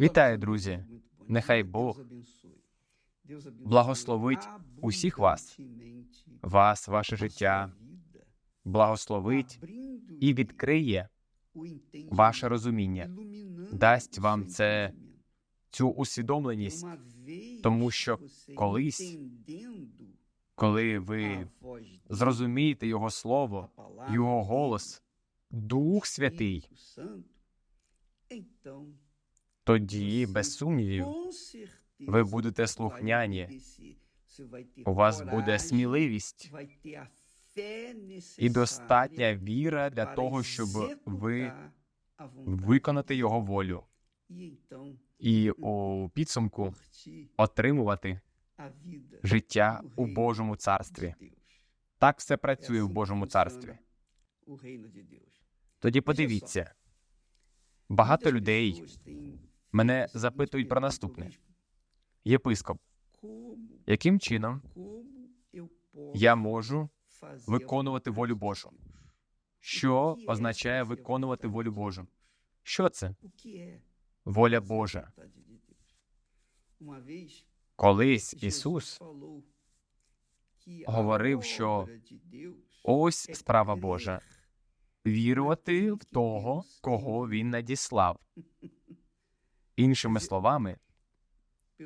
Вітаю, друзі! Нехай Бог благословить усіх вас, вас, ваше життя, благословить і відкриє ваше розуміння, дасть вам це цю усвідомленість, тому що колись, коли ви зрозумієте Його слово, Його голос, Дух Святий, тоді, без сумнівів, ви будете слухняні, у вас буде сміливість і достатня віра для того, щоб ви виконати його волю і у підсумку отримувати життя у Божому царстві. Так все працює в Божому царстві. Тоді подивіться, багато людей мене запитують про наступне: єпископ, яким чином я можу виконувати волю Божу? Що означає виконувати волю Божу? Що це? Воля Божа. Колись Ісус говорив, що ось справа Божа вірувати в того, кого він надіслав. Іншими словами,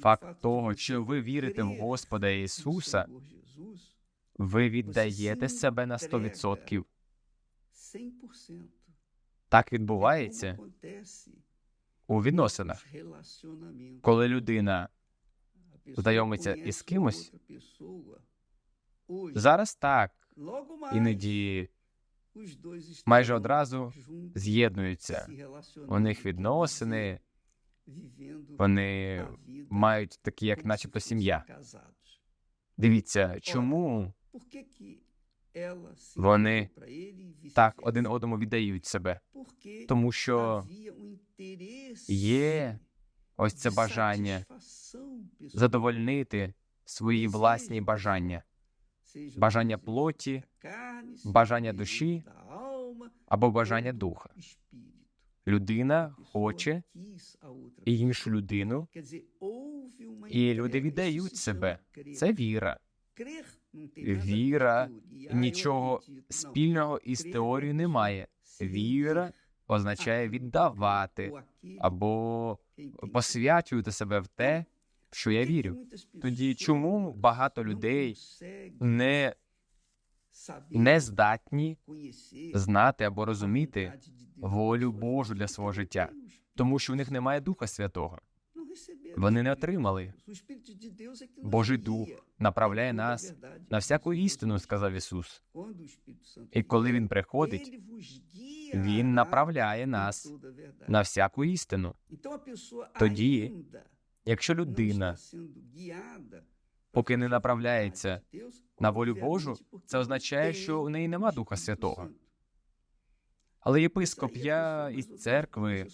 факт того, що ви вірите в Господа Ісуса, ви віддаєте себе на 100%. Так відбувається у відносинах. Коли людина знайомиться із кимось, зараз так, іноді майже одразу з'єднуються. У них відносини, вони мають такі, як начебто, сім'я. Дивіться, чому вони так один одному віддають себе? Тому що є ось це бажання задовольнити свої власні бажання, бажання плоті, бажання душі або бажання духа. Людина хоче іншу людину, і люди віддають себе. Це віра. Віра нічого спільного із теорією немає. Віра означає віддавати або посвячувати себе в те, що я вірю. Тоді чому багато людей не, не здатні знати або розуміти волю Божу для свого життя? Тому що в них немає Духа Святого. Вони не отримали. Божий Дух направляє нас на всяку істину, сказав Ісус. І коли Він приходить, Він направляє нас на всяку істину. Тоді, якщо людина поки не направляється на волю Божу, це означає, що у неї нема Духа Святого. Але єпископ, я із церкви.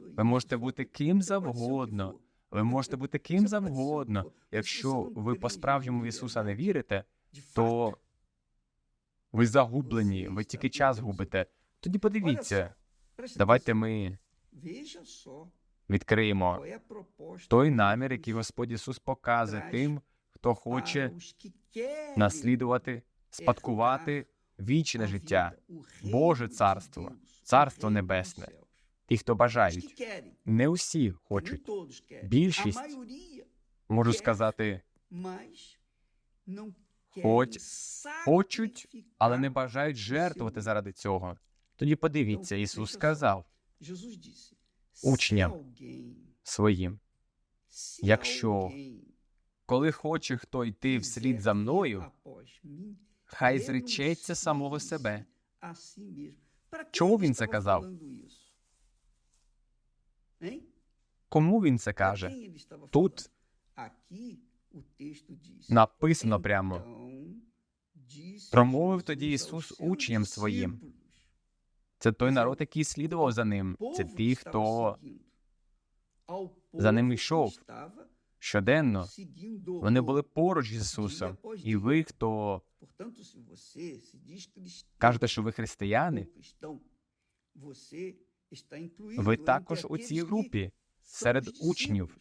Ви можете бути ким завгодно. Ви можете бути ким завгодно. Якщо ви по-справжньому в Ісуса не вірите, то ви загублені, ви тільки час губите. Тоді подивіться, давайте ми відкриємо той намір, який Господь Ісус показує тим, хто хоче наслідувати, спадкувати вічне життя, Боже царство, царство небесне. Ті, хто бажають, не усі хочуть. Більшість, можу сказати, хоч хочуть, але не бажають жертвувати заради цього. Тоді подивіться, Ісус сказав учням своїм, якщо коли хоче хто йти вслід за мною, хай зречеться самого себе. Чому він це казав? Кому він це каже? Тут написано прямо. Промовив тоді Ісус учням своїм. Це той народ, який слідував за ним. Це ті, хто за ним йшов щоденно. Вони були поруч з Ісусом. І ви, хто кажете, що ви християни, Ви також у цій групі серед учнів.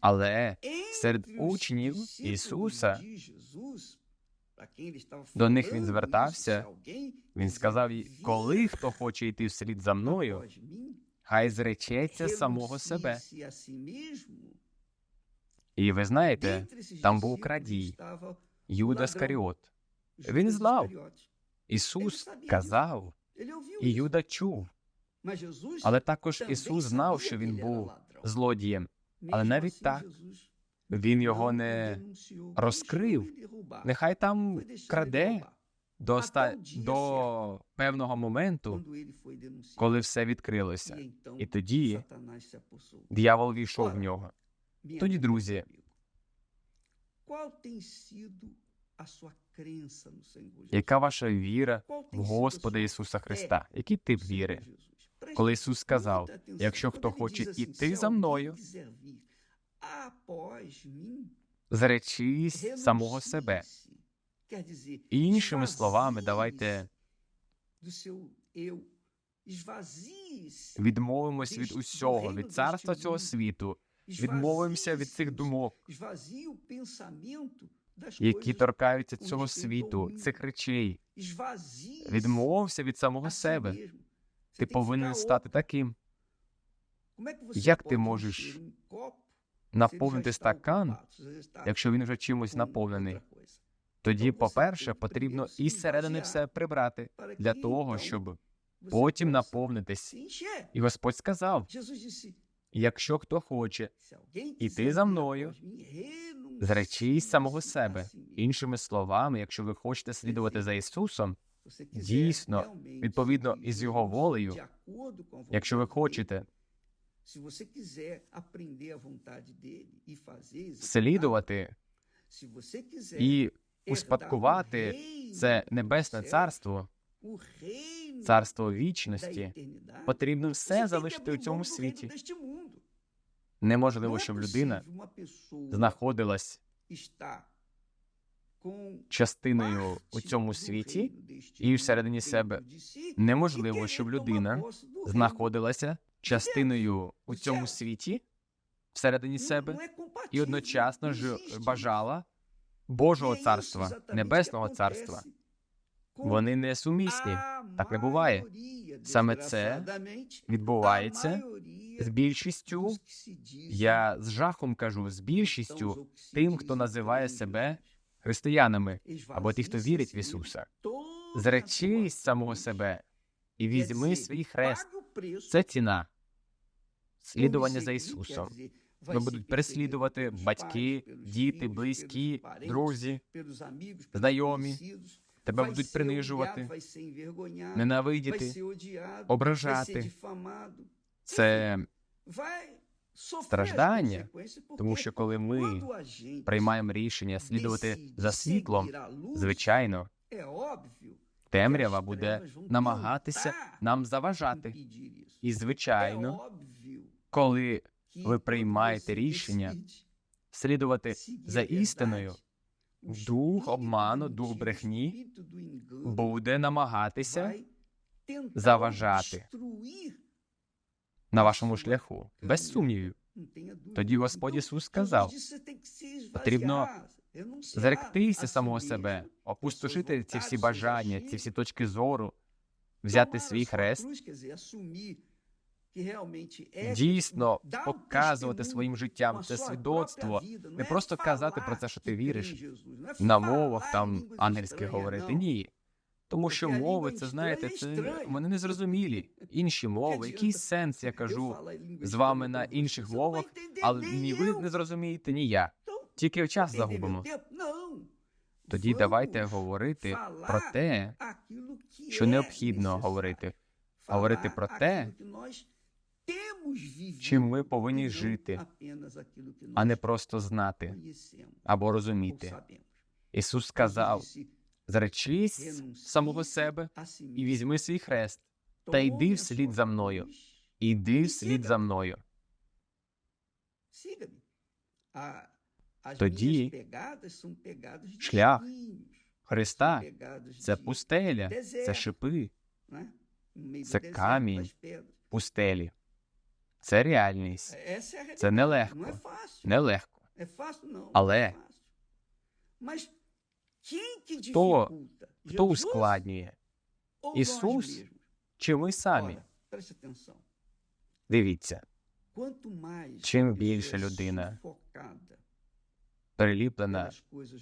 Але серед учнів Ісуса до них він звертався. Він сказав їй, коли хто хоче йти вслід за мною, хай зречеться самого себе. І ви знаєте, там був крадій, Юда Скаріот. Він знав. Ісус казав, і Юда чув. Але також Ісус знав, що він був злодієм. Але навіть так він його не розкрив. Нехай там краде до, оста... до певного моменту, коли все відкрилося. І тоді диявол війшов в нього. Тоді, друзі, яка ваша віра в Господа Ісуса Христа? Який тип віри? Коли Ісус сказав, якщо хто хоче іти за мною, зречись самого себе. Іншими словами, давайте відмовимось від усього, від царства цього світу, відмовимося від цих думок, які торкаються цього світу, цих речей. Відмовився від самого себе. Ти повинен стати таким. Як ти можеш Наповнити стакан, якщо він вже чимось наповнений. Тоді, по-перше, потрібно із середини все прибрати для того, щоб потім наповнитись. І Господь сказав: якщо хто хоче іти за мною, зречись самого себе. Іншими словами, якщо ви хочете слідувати за Ісусом, дійсно, відповідно із його волею, якщо ви хочете слідувати і успадкувати це небесне царство, царство вічності, потрібно все залишити у цьому світі. Неможливо, щоб людина знаходилась частиною у цьому світі і всередині себе. Неможливо, щоб людина знаходилася частиною у цьому світі всередині себе і одночасно ж бажала Божого царства, небесного царства. Вони не сумісні. Так не буває. Саме це відбувається з більшістю. Я з жахом кажу з більшістю тим, хто називає себе християнами або ті, хто вірить в Ісуса. Зречись самого себе і візьми свій хрест. Це ціна. Слідування за Ісусом. Ви будуть переслідувати батьки, діти, близькі, друзі, знайомі. Тебе будуть принижувати, ненавидіти, ображати. Це страждання, тому що коли ми приймаємо рішення слідувати за світлом, звичайно, темрява буде намагатися нам заважати. І, звичайно, коли ви приймаєте рішення слідувати за істиною, дух обману, дух брехні буде намагатися заважати на вашому шляху, без сумнівів. Тоді Господь Ісус сказав, потрібно зректися самого себе, опустошити ці всі бажання, ці всі точки зору, взяти свій хрест, дійсно показувати своїм життям це свідоцтво, не просто казати про це, що ти віриш, на мовах там ангельських говорити. Ні. Тому що мови, це знаєте, це вони не зрозумілі. Інші мови, який сенс я кажу з вами на інших мовах, але ні ви не зрозумієте, ні я. Тільки час загубимо. Тоді давайте говорити про те, що необхідно говорити, говорити про те, чим ми повинні жити, а не просто знати. Або розуміти. Ісус сказав: зречись самого себе і візьми свій хрест, та йди вслід за мною. Іди вслід за мною. Тоді шлях Христа це пустеля, це шипи. Це камінь. пустелі. Це реальність. Це нелегко. Нелегко. Але Хто- хто, ускладнює? Ісус Чи ми самі? Дивіться, Чим більше людина приліплена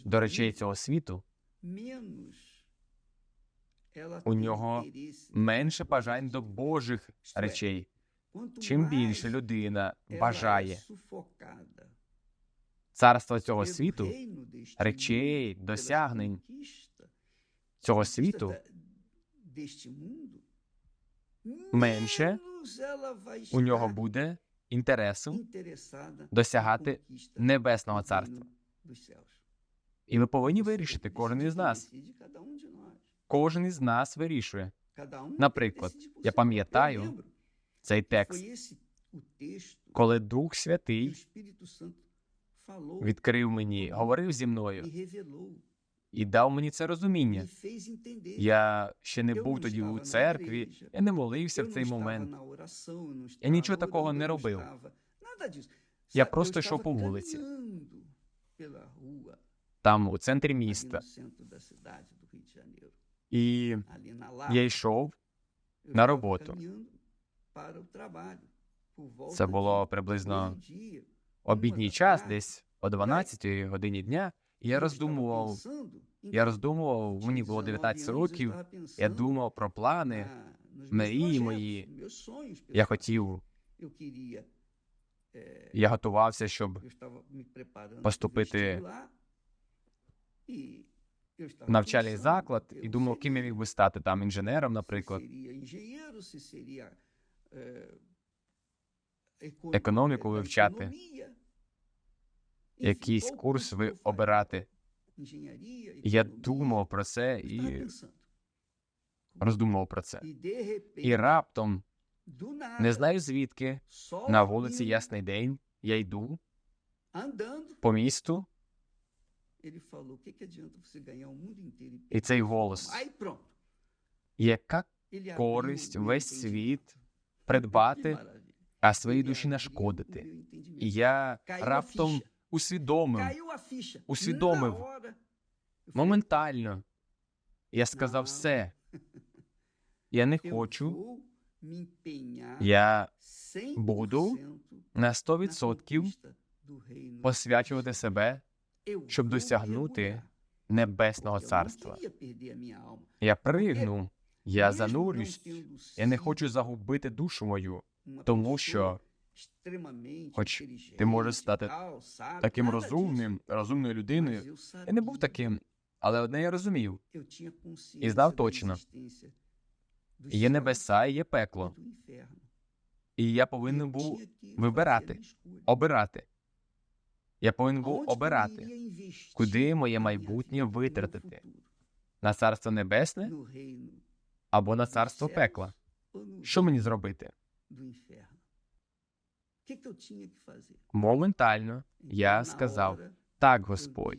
до речей цього світу, у нього менше бажань до Божих речей. Чим більше людина бажає царства цього світу, речей, досягнень цього світу, менше у нього буде інтересу досягати небесного царства. І ми повинні вирішити, кожен із нас. Кожен із нас вирішує. Наприклад, я пам'ятаю Цей текст, коли Дух Святий відкрив мені, говорив зі мною і дав мені це розуміння. Я ще не був тоді у церкві, я не молився в цей момент. Я нічого такого не робив. Я просто йшов по вулиці. Там, у центрі міста. І я йшов на роботу. Це було приблизно обідній час, десь о 12 годині дня. Я роздумував. Я роздумував, мені було 19 років. Я думав про плани. мрії мої. Я хотів, я готувався, щоб поступити в навчальний заклад і думав, ким я міг би стати там інженером, наприклад. економіку вивчати, Якийсь курс ви обирати. Я думав про це і роздумував про це. І раптом, не знаю звідки, на вулиці ясний день, я йду по місту, і цей голос. Яка користь весь світ придбати, а своїй душі нашкодити? І я раптом усвідомив, усвідомив моментально. Я сказав все. Я не хочу. Я буду на 100% посвячувати себе, щоб досягнути небесного царства. Я пригну, я занурюсь. Я не хочу загубити душу мою, тому що, хоч ти можеш стати таким розумним, розумною людиною. Я не був таким, але одне я розумів: і знав точно. є небеса і є пекло, і я повинен був вибирати, обирати. Я повинен був обирати, куди моє майбутнє витратити на царство небесне або на царство пекла. Що мені зробити? Моментально я сказав так, Господь,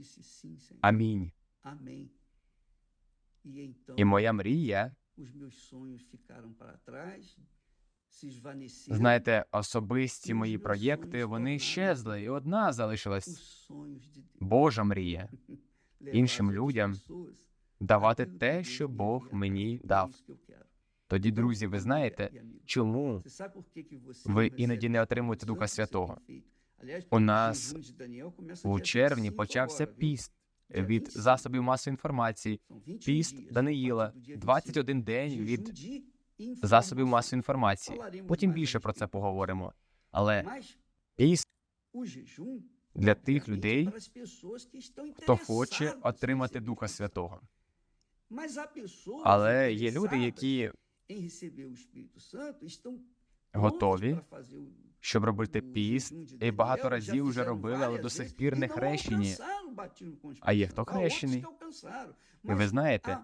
амінь. І моя мрія, знаєте, особисті мої проєкти, вони щезли, і одна залишилась. Божа мрія. Іншим людям давати те, що Бог мені дав. Тоді, друзі, ви знаєте, чому ви іноді не отримуєте Духа Святого? У нас у червні почався піст від засобів масової інформації. Піст Даниїла 21 день від засобів масової інформації. Потім більше про це поговоримо. Але піст для тих людей, хто хоче отримати Духа Святого. Але є люди, які Готові, щоб робити піст, і багато разів вже робили, але до сих пір не хрещені. А є хто хрещений? І ви знаєте,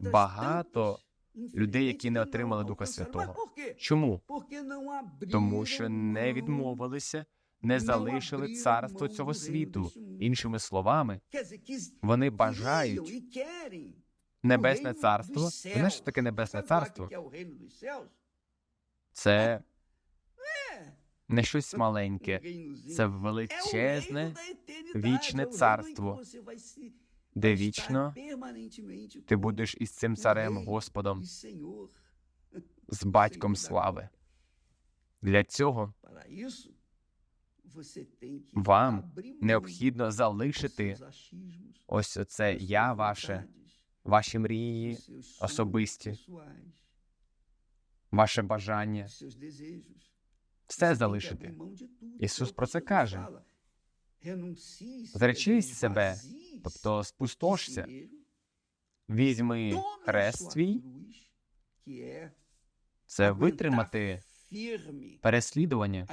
багато людей, які не отримали Духа Святого. Чому? Тому що не відмовилися, не залишили царство цього світу. Іншими словами, вони бажають Небесне царство. Знаєш, що таке небесне царство? Це не щось маленьке, це величезне, вічне царство, де вічно ти будеш із цим царем Господом, з батьком слави. Для цього вам необхідно залишити ось оце я ваше, ваші мрії, особисті, ваше бажання, все залишити. Ісус про це каже. Зречись себе, тобто спустошся, візьми хрест свій, це витримати переслідування,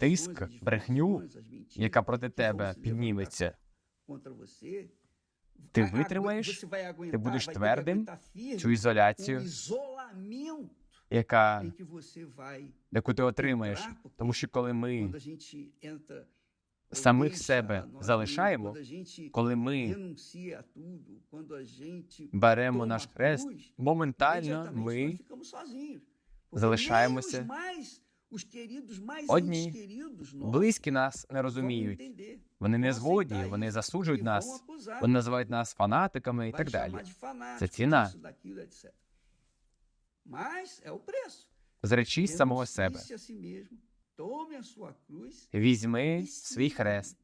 тиск, брехню, яка проти тебе підніметься. Ти витримаєш, ти будеш твердим, Цю ізоляцію, яка, яка яку ти отримаєш, тому що коли ми самих себе залишаємо, коли ми беремо наш хрест, моментально ми залишаємося одні. близькі нас не розуміють. Вони не згодні, вони засуджують нас, вони називають нас фанатиками і так далі. Це ціна. Зречись самого себе, візьми свій хрест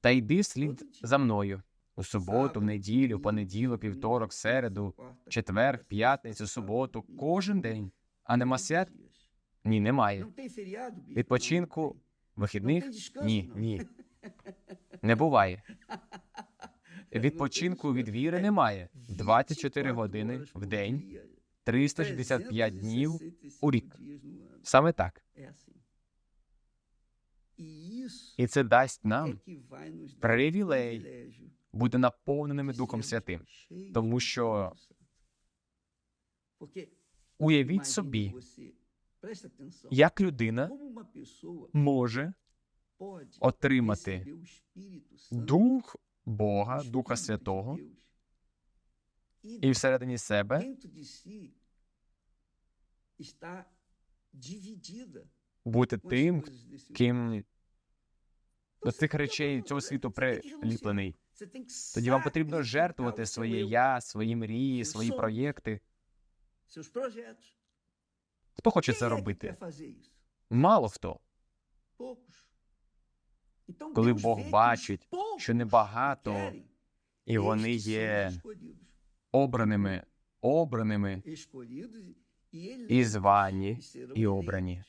та йди вслід за мною. У суботу, в неділю, в понеділок, вівторок, середу, четвер, п'ятницю, суботу, кожен день. А нема свят? Ні, немає. Відпочинку, вихідних? Ні, ні. Не буває. Відпочинку від віри немає. 24 години в день, 365 днів у рік. Саме так. І це дасть нам привілей бути наповненими Духом Святим. Тому що уявіть собі, як людина може отримати Дух Бога, Духа Святого, і всередині себе бути тим, ким до цих речей цього світу приліплений. Тоді вам потрібно жертвувати своє я, свої мрії, свої проєкти. Хто хоче це робити? Мало хто. Коли Бог бачить, що небагато, і вони є обраними, обраними e і звані, e і обрані,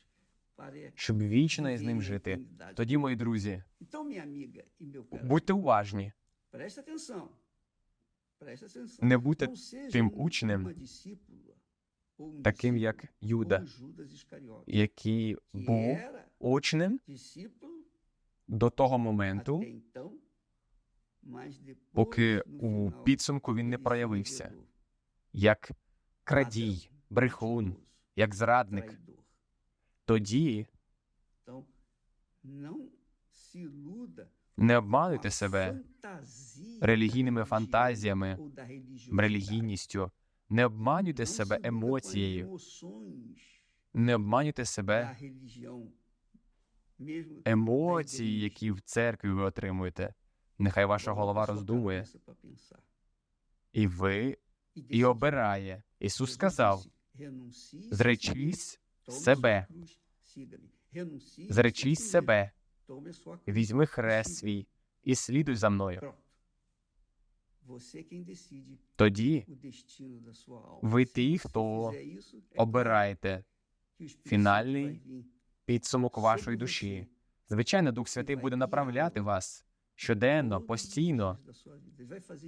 щоб вічно із ним жити. Тоді, мої друзі, e будьте уважні, не будьте тим um- учнем, таким як Юда, який був учнем до того моменту, поки у підсумку він не проявився, як крадій, брехун, як зрадник. Тоді не обмануйте себе релігійними фантазіями, релігійністю, не обманюйте себе емоцією, не обманюйте себе емоції, які в церкві ви отримуєте. Нехай ваша голова роздумує, і ви, і обирає. Ісус сказав: зречись себе, зречись себе, візьми хрест свій і слідуй за мною. Тоді ви ті, хто обираєте фінальний підсумок вашої душі. Звичайно, Дух Святий буде направляти вас щоденно, постійно,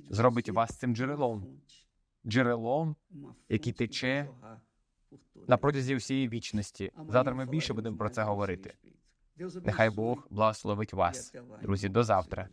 зробить вас цим джерелом, джерелом який тече на протязі всієї вічності. Завтра ми більше будемо про це говорити. Нехай Бог благословить e вас. Друзі, до завтра.